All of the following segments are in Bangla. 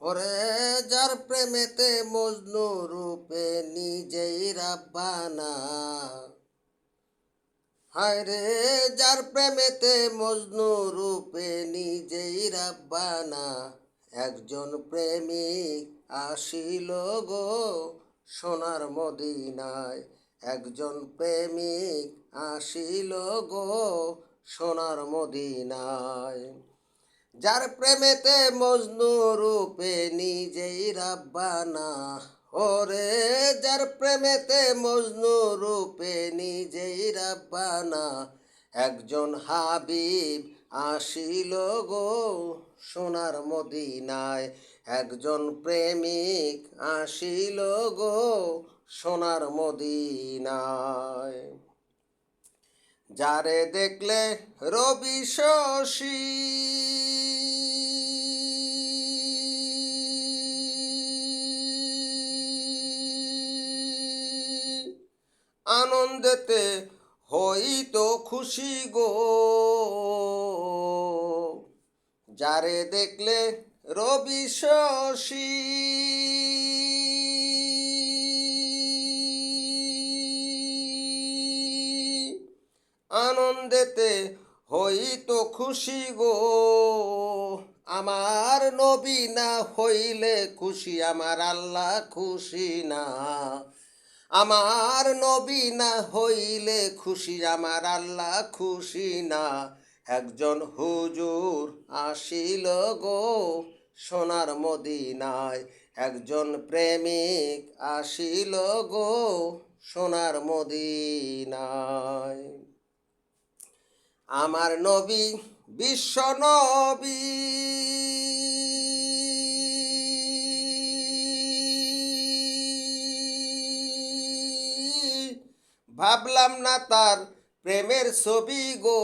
ওরে যার প্রেমেতে মজনু রূপে নিজেই রাব্বানা। হায় রে যার প্রেমেতে মজনু রূপে নিজেই রাব্বানা। একজন প্রেমিক আসিল গো সোনার মদিনায়। একজন প্রেমিক আসিল গো সোনার মদিনায়। যার প্রেমেতে মজনু রূপে নিজেই রাব্বানা ওরে, যার প্রেমেতে মজনু রূপে নিজেই রাব্বানা একজন হাবিব আসিল গো সোনার মদিনায়। একজন প্রেমিক আসিল গো সোনার মদিনায়। যারে দেখলে রবি শশী। আনন্দেতে হইতো খুশি গো। যারে দেখলে রবি শশী। আনন্দেতে হইতো খুশি গো। আমার নবী না হইলে খুশি, আমার আল্লাহ খুশি না। আমার নবী না হইলে খুশি, আমার আল্লাহ খুশি না। একজন হুজুর আসিল গো সোনার মদিনায়। একজন প্রেমিক আসিল গো সোনার মদিনায়। আমার নবী বিশ্ব নবী। ভাবলাম না তার প্রেমের ছবি গো।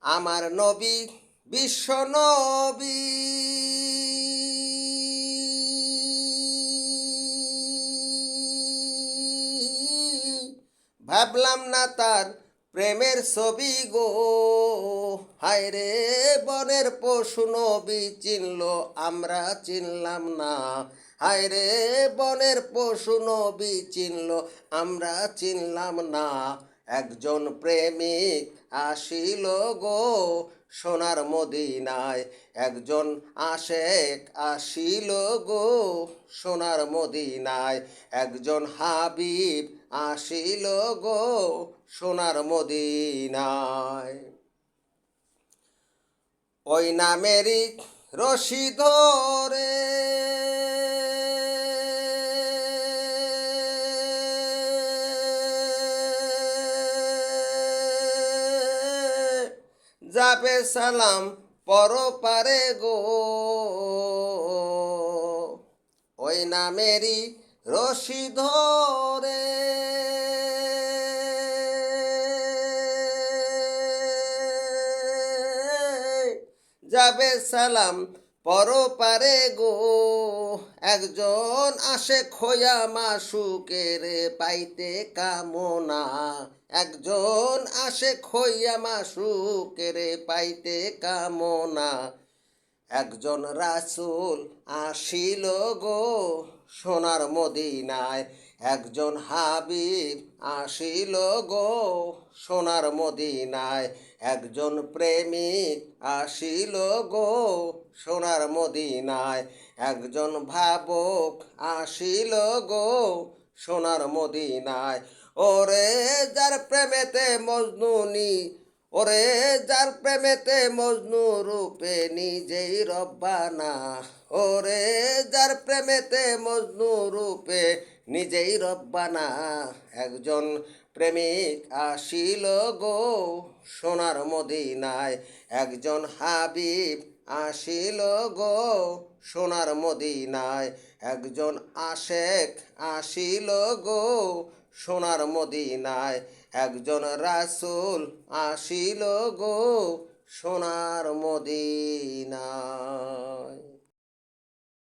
আমার নবী বিশ্ব নবী। ভাবলাম না তার প্রেমের ছবি গো। হায় রে, বনের পশু নবী চিনল, আমরা চিনলাম না। হায় রে, বনের পশু নবী চিনল, আমরা চিনলাম না। একজন প্রেমিক আসিল গো সোনার মদিনায়। একজন আশেক আসিল গো সোনার মদিনায়। একজন হাবিব আসিল গো সোনার মদিনায়। ওই নামেরই রশি ধরে যাবে সালাম পরপারে গো। ওই নামেরই রশি ধরে। যাবে সালাম পরপারে গো, একজন আসে খোয়া মাসুকের পাইতে কামনা। একজন আসে খইয়া মাসুকের পাইতে কামনা। একজন রাসুল আসিল গো সোনার মদিনায়। একজন হাবিব আসিল গো সোনার মদিনায়। একজন প্রেমিক আসিল গো সোনার মদিনায়। একজন ভাবক আসিল গো সোনার মদিনায়। ওরে যার প্রেমেতে মজনুনি ওরে যার প্রেমেতে মজনু রূপে নিজেই রব্বানা, ওরে যার প্রেমেতে মজনু রূপে নিজেই রব্বানা একজন প্রেমিক আসিল গো সোনার মদিনায়। একজন হাবিব আসিল গো সোনার মদিনায়। একজন আশেক আসিল গো সোনার মদিনায়। একজন রাসুল আসিল গো সোনার মদিনায়।